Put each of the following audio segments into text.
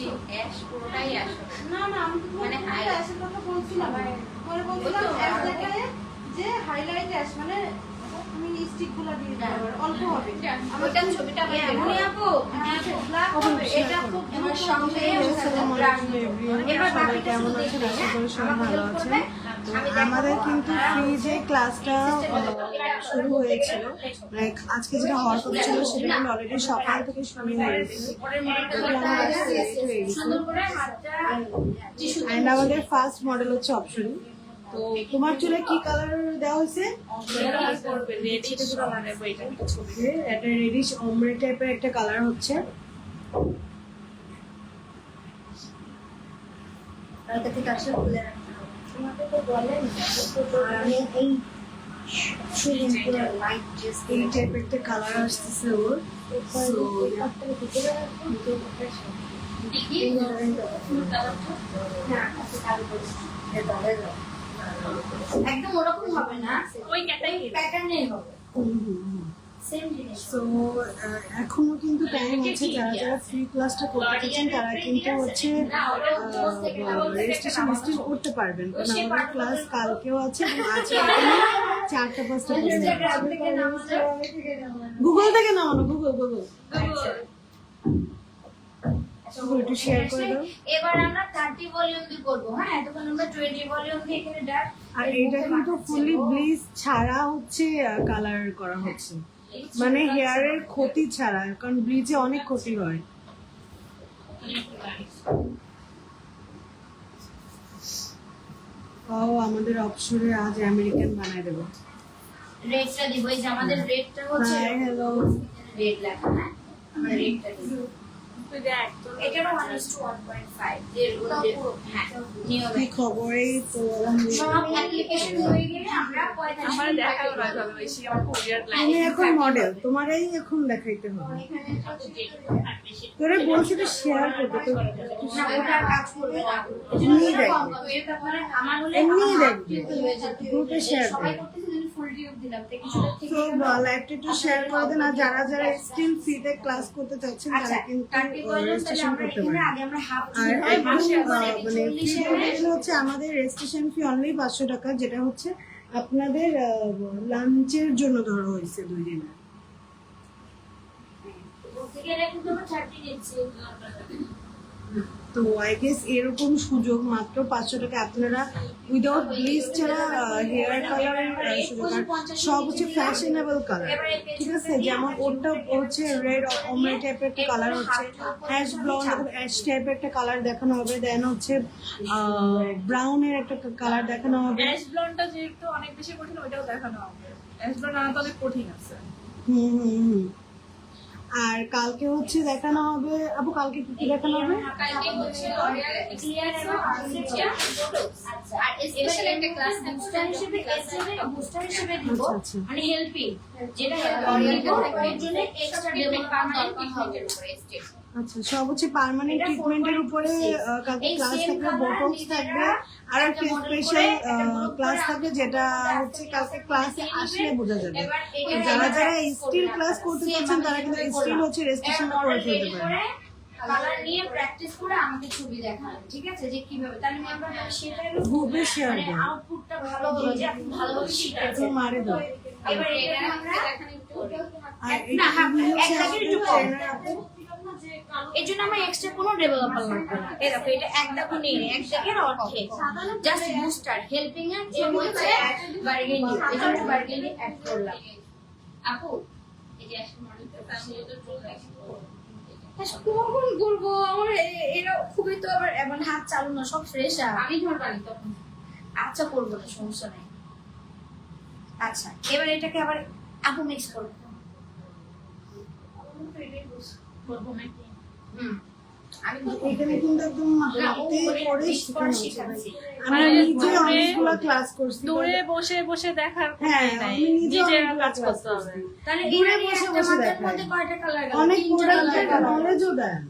বলছি অ্যাশ পুরোটাই অ্যাশ না না আমি মানে অ্যাশের কথা বলছিলাম। পরে বলছিলাম অ্যাশ দেখায় যে হাইলাইট অ্যাশ মানে তুমি স্টিকগুলো দিয়ে দিতে অল্প হবে। ওইটার ছবিটা আমার এমনই আপু হ্যাঁ ব্ল্যাক হবে এটা খুব এবার সঙ্গে এবার বাকিটা শুধু দেখবে, আমাকে করবে? আমাদের কিন্তু ফ্রি যে ক্লাসটা শুরু হয়েছিল। লাইক আজকে যেটা হওয়ার কথা ছিল, সেটা কিন্তু অলরেডি সকাল থেকে শুরু হয়েছে। অ্যান্ড আমাদের ফার্স্ট মডেল হচ্ছে অপশন তো তোমার চুলে কি কালার দেওয়া হয়েছে? একটা রেডিশ অমরে টাইপের একটা কালার হচ্ছে। থেকে আসলে তো বলেন আমি এই এই টাইপের একটা কালার আসতেছে ওর। So, একদম ওরকম হবে না। ওই প্যাটার্নেই হবে। সো এখনও কিন্তু আছে যারা যারা ফ্রি ক্লাসটা করতে চাচ্ছেন তারা কিন্তু হচ্ছে রেজিস্ট্রেশন স্টিল করতে পারবেন। কারণ আমাদের ক্লাস কালকেও আছে এবং আজকে চারটা পাঁচটা গুগল থেকে নামানো গুগল গুগল এবার আমরা 30 ভলিউম দিয়ে করব। হ্যাঁ এতক্ষণ আমরা 20 ভলিউম দিয়ে এখানে ডাক আর এটা কিন্তু ফুলি ব্লিচ ছাড়া হচ্ছে কালার করা হচ্ছে। মানে হেয়ারের ক্ষতি ছাড়া কারণ ব্লিচে অনেক ক্ষতি হয়। ও আমাদের অপশনে আজ আমেরিকান বানায় দেবো। রেডটা দিব এই যে আমাদের রেডটা হচ্ছে হ্যালো রেড লাগবে না আমরা রেডটা দিব। কি খবর? এই তো হয়ে গেলে আমরা 45 আমার মিনিট দেখাও বাকি না ভাবে বেশি আমার কোরিয়ার তুমি এখন মডেল তোমারই এখন দেখাইতে হবে। এখানে তোরে বলছি তো শেয়ার করতে তো না ওটা আর কাজ করবে না। এমনিই দেখবে। গ্রুপে করবে। করতেছে আমি ফুল টিউব দিলাম তো কিছুটা ঠিক তো লাইভটা একটু শেয়ার করে দেন আর যারা যারা স্টিল ফ্রিতে ক্লাস করতে চাচ্ছেন তারা কিন্তু থার্টি ভলিউম তাহলে রেজিস্ট্রেশন করতে পারেন আগে আমরা হাফ আর মানে ফ্রি হচ্ছে আমাদের রেজিস্ট্রেশন ফি অনলি পাঁচশো টাকা যেটা হচ্ছে আপনাদের লাঞ্চের জন্য ধরা হয়েছে দুই কিন্তু আমরা নিচ্ছি তো আই গেস এরকম সুযোগ মাত্র পাঁচশো টাকা। আপনারা উইদাউট ব্লিচ ছাড়া হেয়ার কালারের সুযোগ আর সব হচ্ছে ফ্যাশনেবল কালার ঠিক আছে? যেমন ওরটা হচ্ছে রেড অমরে টাইপের একটা কালার হচ্ছে। অ্যাশ ব্রাউন অ্যাশ টাইপের একটা কালার দেখানো হবে। দেন হচ্ছে ব্রাউনের একটা কালার দেখানো হবে। অ্যাশ ব্লন্ডটা যেহেতু অনেক বেশি কঠিন ওইটাও দেখানো হবে। অ্যাশ আনা তো অনেক কঠিন আছে। হুম হুম হুম। আর কালকে হচ্ছে দেখানো হবে আপু কালকে কি কি দেখানো হবে? কালকে হচ্ছে ক্লিয়ার এবং আর স্পেশাল একটা ক্লাস বুস্টার হিসেবে হিসেবে বুস্টার হিসেবে দিব। আচ্ছা, আচ্ছা। মানে হেল্পিং যেটা হেল্প জন্য এক্সট্রা ডেভেলপ। আচ্ছা সব হচ্ছে পার্মানেন্ট ট্রিটমেন্টের উপরে কালকে ক্লাস থাকবে বোটক্স থাকবে। আর একটা স্পেশাল ক্লাস থাকবে যেটা হচ্ছে কালকে ক্লাসে আসলে বোঝা যাবে। যারা যারা স্টিল ক্লাস করতে চাচ্ছেন তারা কিন্তু স্টিল হচ্ছে রেজিস্ট্রেশনটা করে ফেলতে পারেন। কালার নিয়ে প্র্যাকটিস করে আমাকে ছবি দেখাবেন ঠিক আছে? যে কীভাবে? তাহলে আমরা সেটাই গ্রুপে শেয়ার দেন আউটপুটটা ভালো হলো যে আপনি ভালোভাবে শিখেছেন মারে দাও। এবার এটা আমরা দেখান একটু। আর না, হ্যাঁ, এক একটু কম। এর জন্য আমার এক্সট্রা কোনো ডেভেলপার লাগবে না। দেখো এটা এক দাগও নেই এক অর্ধেক। জাস্ট বুস্টার হেল্পিং এর যে হচ্ছে বার্গেনিং এই জন্য বার্গেনিং অ্যাড করলাম। আপু এই যে মডেলটা আচ্ছা, কখন করব আমার এ- এরা খুবই তো আবার এমন হাত চালু না সব ফ্রেশ আমি ধরবানি তখন। আচ্ছা করব না সমস্যা নাই। আচ্ছা এবার এটাকে আবার আপু মিক্স করব করব নাকি? এখানে কিন্তু একদম হাতে করে শেখানো হচ্ছে শিখাচ্ছি। আমি নিজে অনেকগুলো ক্লাস করছি দূরে বসে বসে দেখার হ্যাঁ, আমি নিজে কাজ করতে হবে। তাহলে দূরে বসে বসে মাথার কয়টা কালার অনেক প্রোডাক্টের নলেজও দেন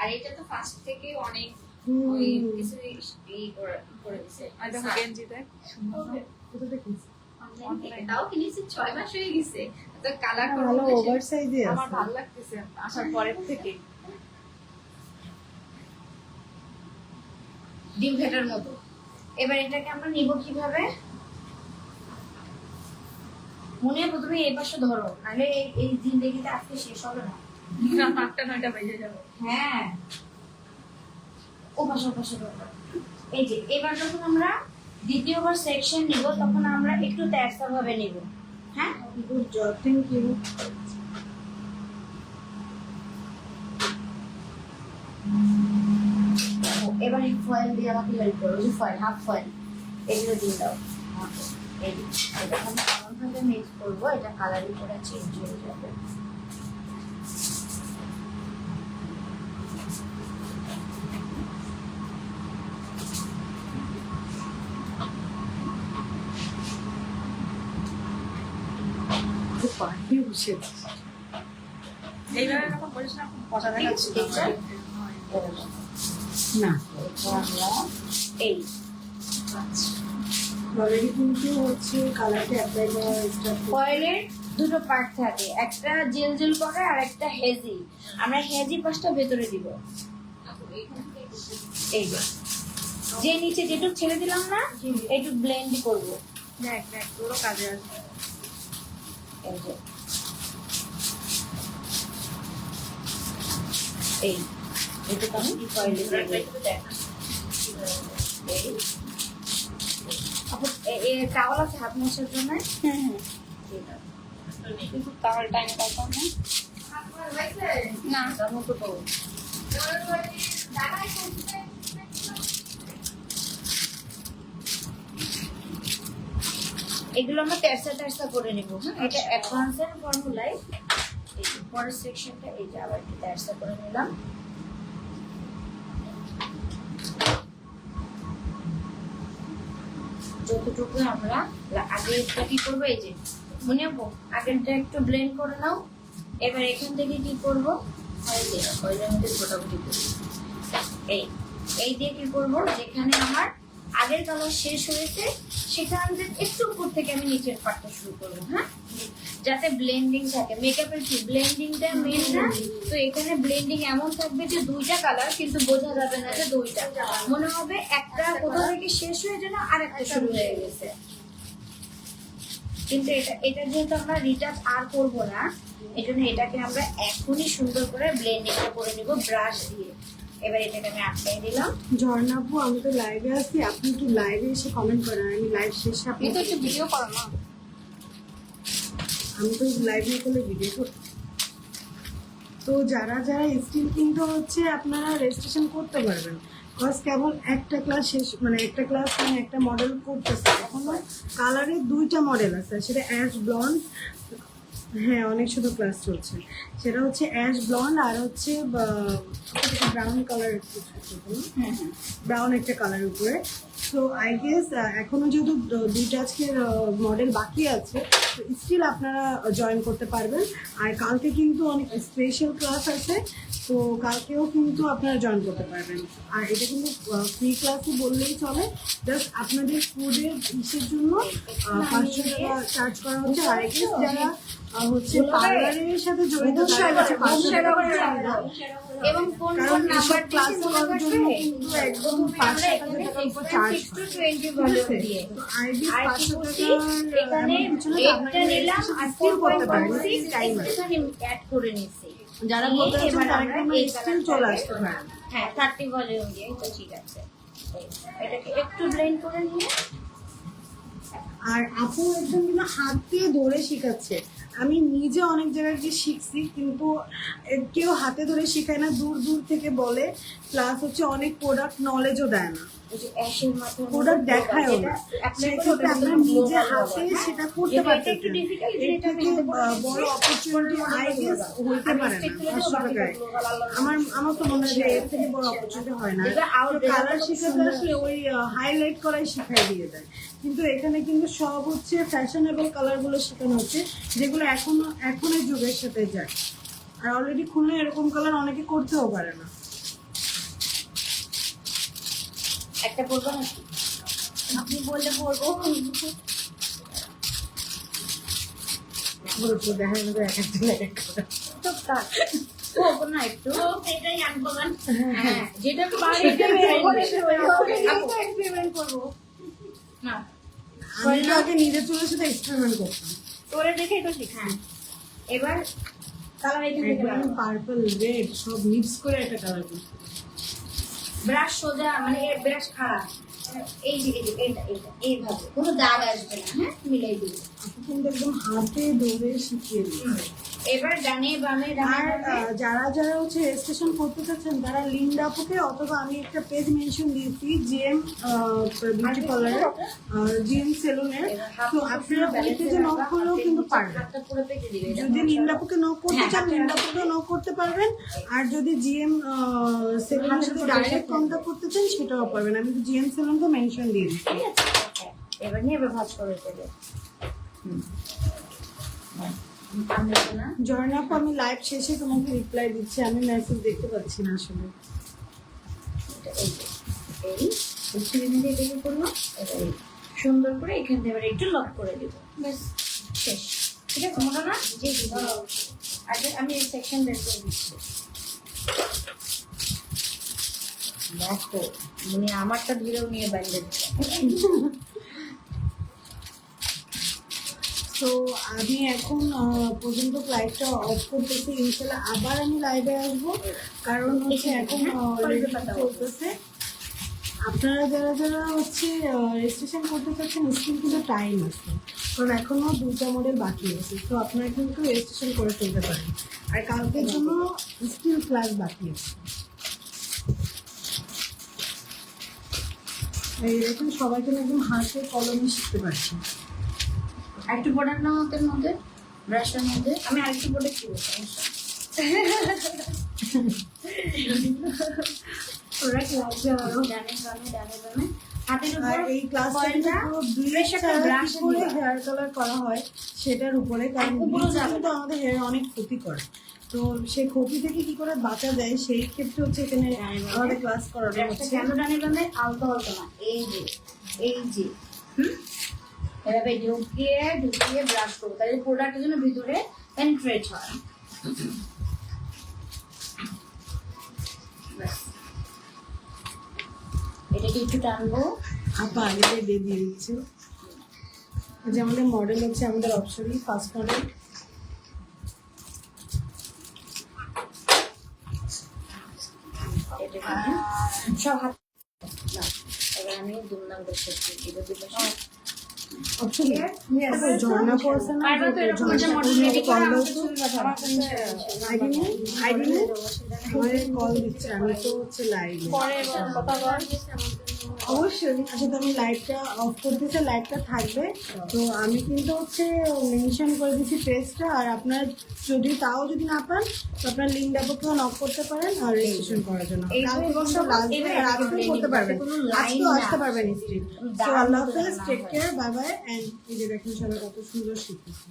আর এটা তো ফার্স্ট থেকে অনেক ওই কিছু ই করে করে দিছে। আর দেখো গেঞ্জি দেখ কোথা থেকে? তাও কিনেছি ছয় মাস হয়ে গেছে। তো কালার ভালো ওভার সাইজে আমার ভালো লাগতেছে আসার পরের থেকে। ডিম ফেটার মতো। এবার এটাকে আমরা নিব কীভাবে? মনে হয় প্রথমে এই পাশে ধরো নাহলে এই- জিন্দেগিতে আজকে শেষ হবে না। আটটা নয়টা বেজে যাবে। হ্যাঁ। ও পাশে ও পাশে ধরো। এই যে এবার যখন আমরা দ্বিতীয়বার সেকশন নিব তখন আমরা একটু তেরসা ভাবে নিব। হ্যাঁ? গুড জব থ্যাংক ইউ এবার ফয়েল দিয়ে আমাকে হেল্প করো যে ফয়েল হাফ ফয়েল এগুলো দিয়ে দাও আমাকে। এই যে, এটা আমি এমন ভাবে মিক্স করব এটা কালারই করে চেঞ্জ হয়ে যাবে খুব পাঠিয়ে বসে এইভাবে যখন বলিস না খুব মজা দেখাচ্ছিল দেখছ? না আমরা এই অলরেডি কিন্তু হচ্ছে কালারটা অ্যাপ্লাই করা স্টার্ট ফয়েলের দুটো পার্ট থাকে। একটা জেল জেল করে আর একটা হেজি আমরা হেজি পাশটা ভেতরে দিব। এই যে। নিচে যেটুক ছেড়ে দিলাম না একটু ব্লেন্ড করব। দেখ দেখ তোরও কাজে আসবে। এই এই। এটুকু আমি ফয়েলে দিয়ে দেব। এই আপু এ- এ টাওয়াল আছে হাত মোছার জন্য ঠিক আছে। কিন্তু তাহলে টাইম পাবো না না মতো তো এগুলো আমরা তেরসা তেরসা করে নিব হ্যাঁ এটা অ্যাডভান্সের ফর্মুলায় এই পরের সেকশনটা এই যে আবার একটু তেরসা করে নিলাম যতটুকু আমরা আগে এটা কি করব? এই যে মনে হব আগেরটা একটু ব্লেন্ড করে নাও। এবার এখান থেকে কি করব? যে মধ্যে করব এই এই দিয়ে কি করব? যেখানে আমার আগের কালার শেষ হয়েছে, সেখান থেকে একটু উপর থেকে আমি নিচের পার্টটা শুরু করব হ্যাঁ? যাতে ব্লেন্ডিং থাকে। মেকআপের কি? ব্লেন্ডিংটা মেন না? তো এখানে ব্লেন্ডিং এমন থাকবে যে দুইটা কালার কিন্তু বোঝা যাবে না যে দুইটা। মনে হবে একটা কোথা থেকে শেষ হয়ে যেন আর একটা শুরু হয়ে গেছে। কিন্তু এটা এটা যেহেতু আমরা রিটাচ আর করব না এই এটাকে আমরা এখনই সুন্দর করে ব্লেন্ডিংটা করে নিব ব্রাশ দিয়ে। এবার এটাকে আমি আটকাই দিলাম। ঝর্ণাপু আমি তো লাইভে আছি আপনি একটু লাইভে এসে কমেন্ট করেন? আমি লাইভ শেষে আপনি কিন্তু একটু ভিডিও করো না। আমি তো লাইভ না করলে ভিডিও করি তো যারা যারা স্টিল কিন্তু হচ্ছে আপনারা রেজিস্ট্রেশন করতে পারবেন। কজ কেবল একটা ক্লাস শেষ মানে একটা ক্লাস মানে একটা মডেল করতেছে। এখনও কালারের দুইটা মডেল আছে সেটা অ্যাশ ব্লন্ড হ্যাঁ অনেক শুধু ক্লাস চলছে। সেটা হচ্ছে অ্যাশ ব্লন্ড আর হচ্ছে ব্রাউন কালার ব্রাউন একটা কালার উপরে। তো আই গেস এখনও যেহেতু দুইটা আজকের মডেল বাকি আছে তো স্টিল আপনারা জয়েন করতে পারবেন। আর কালকে কিন্তু অনেক স্পেশাল ক্লাস আছে তো কালকেও কিন্তু আপনারা জয়েন করতে পারবেন। আর এটা কিন্তু ফ্রি ক্লাসই বললেই চলে। জাস্ট আপনাদের ফুডের ইসের জন্য পাঁচশো টাকা চার্জ করা হচ্ছে। আর যারা আহ, হচ্ছে পার্লারের সাথে জড়িত তারা হচ্ছে পাঁচশো টাকা করে চার্জ এবং কোন কোন নাম্বার ক্লাস ক্লাস করার জন্য কিন্তু একদম পাঁচশো টাকার উপর চার্জ টু টোয়েন্টি ভলিউম দিয়ে আর কি করছি এখানে নিলাম টাইম অ্যাড করে যারা বলতে চাচ্ছেন তারা কিন্তু স্টিল চলে আসতে পারেন হ্যাঁ থার্টি ভলিউম দিয়ে তো ঠিক আছে। এটাকে একটু ব্লেন্ড করে নিয়ে আর আপু একদম হাত দিয়ে ধরে শেখাচ্ছে। আমি নিজে অনেক জায়গায় গিয়ে শিখছি কিন্তু কেউ হাতে ধরে শেখায় না দূর দূর থেকে বলে। প্লাস হচ্ছে অনেক প্রোডাক্ট নলেজও দেয় না। প্রোডাক্ট দেখায়ও না। সেক্ষেত্রে আপনার নিজে হাতে সেটা করতে করে আহ, দিচ্ছি। বড় অপরচুনিটি আই গেস হইতে পারে। না আমার আমার তো মনে হয় এর থেকে বড় অপরচুনিটি হয় না। কালার শেখাতে আসলে ওই হাইলাইট করাই শিখাই দিয়ে দেয়। কিন্তু এখানে কিন্তু সব হচ্ছে ফ্যাশনেবল কালারগুলো শেখানো হচ্ছে যেগুলো এখনও এখনের যুগের সাথে যায়। আর অলরেডি খুললে এরকম কালার অনেকে করতেও পারে না। একটা করব না আপনি বললে করব। বলব দেখা যাবে এক একজন এক এক তো কাজ হোক না একটু। সেটাই আনকমন হ্যাঁ যেটা এক্সপেরিমেন্ট করব। না। আমি আগে নিজের চুলের সাথে এক্সপেরিমেন্ট করতাম। তোরে দেখেই তো শিখি। হ্যাঁ। এবার কালার এখানে একদম পার্পল রেড সব মিক্স করে একটা কালার করতাম ব্রাশ সোজা মানে ব্রাশ খারাপ এই দিকে যে, এইটা এইটা এইভাবে। কোনো দাগ আসবে না হ্যাঁ? মিলাই দিবে। আপনি কিন্তু একদম হাতে ধরে শিখিয়ে দিচ্ছে এবার ডানে বামে আর যারা যারা হচ্ছে রেজিস্ট্রেশন করতে চাচ্ছেন তারা লিঙ্ক আপুকে অথবা আমি একটা পেজ মেনশন দিয়েছি জিএম বিউটি পার্লার জিএম সেলুনের তো আপনারা ওই পেজে নক করলেও কিন্তু পারবেন। যদি কোনো লিন্দাপুকে নক করতে হ্যাঁ, চান হাতের লিন্দাপুকে নক করতে পারবেন। আর যদি জিএম সেলুনের সাথে ডাইরেক্ট কন্ট্যাক্ট করতে চান সেটাও পারবেন। আমি তো জিএম সেলুনকে মেনশন দিয়ে দিচ্ছি। হ্যাঁ, এবার নিয়ে এবার ভাজ করে দেবে হুম। আমি লাইভ শেষে তোমাকে রিপ্লাই দিচ্ছি আমি মেসেজ দেখতে পাচ্ছি না আসলে। যে, সুন্দর করে এখান থেকে একটু লক করে দিব। ব্যাস। শেষ। ঠিক আছে মোটা না? জি আগে আমি এই সেকশন বের করে দিচ্ছি। দেখো মানে আমারটা ধীরেও নিয়ে বাইরে দিচ্ছে তো আমি এখন পর্যন্ত লাইভটা অফ করতেছি। ইনশাল্লাহ আবার আমি লাইভে আসব। কারণ হচ্ছে এখন চলতেছে। আপনারা যারা যারা হচ্ছে রেজিস্ট্রেশন করতে চাচ্ছেন স্কিল কিন্তু টাইম আছে। কারণ এখনও দুটা মডেল বাকি আছে। তো আপনারা কিন্তু রেজিস্ট্রেশন করে ফেলতে পারেন। আর কালকের জন্য স্কিল ক্লাস বাকি আছে। এই দেখুন একদম হাতে কলমে শিখতে পারছে। আরেকটু বর্ডার নাও হাতের মধ্যে ব্রাশটার মধ্যে। আমি আরেকটু বর্ডার কি ওরা কি লাগছে ডানে বামে ডানে হাতের উপর এই ক্লাসটা ব্রাশ করে হেয়ার কালার করা হয় সেটার উপরে কারণ কিন্তু আমাদের হেয়ার অনেক ক্ষতি করে। তো সেই ক্ষতি থেকে কি করে বাঁচা যায় সেই ক্ষেত্রে হচ্ছে এখানে আমাদের ক্লাস করানো ব্রাশটা হচ্ছে। কেন ডানে আলতো আলতো না। এই যে এই যে হুম? এভাবে ঢুকিয়ে ঢুকিয়ে ব্রাশ করব। তাহলে প্রোডাক্টের জন্য ভিতরে পেনিট্রেট হয়। এটাকে একটু টানবো। আপা আগে দিয়ে দিয়ে দিচ্ছে। যে আমাদের মডেল হচ্ছে আমাদের অপশনই ফার্স্ট মডেল সব হাত না, এবার আমি দুমদাম করে কল দিচ্ছে আমি তো হচ্ছে লাইভ পরে কথা বল অবশ্যই। আচ্ছা আমি লাইটটা অফ করতেছে লাইটটা থাকবে। তো আমি কিন্তু হচ্ছে মেনশন করে দিচ্ছি পেজটা আর আপনার যদি তাও যদি না পান তো আপনার লিঙ্ক ডাবকেও নক করতে পারেন আর রেজিস্ট্রেশন করার জন্য। এই কালকে করতে পারবেন। আজকেও আসতে পারবেন স্ট্রিট আল্লাহ হাফেজ take care bye bye and এই যে দেখুন সবাই কত সুন্দর শিখতেছে।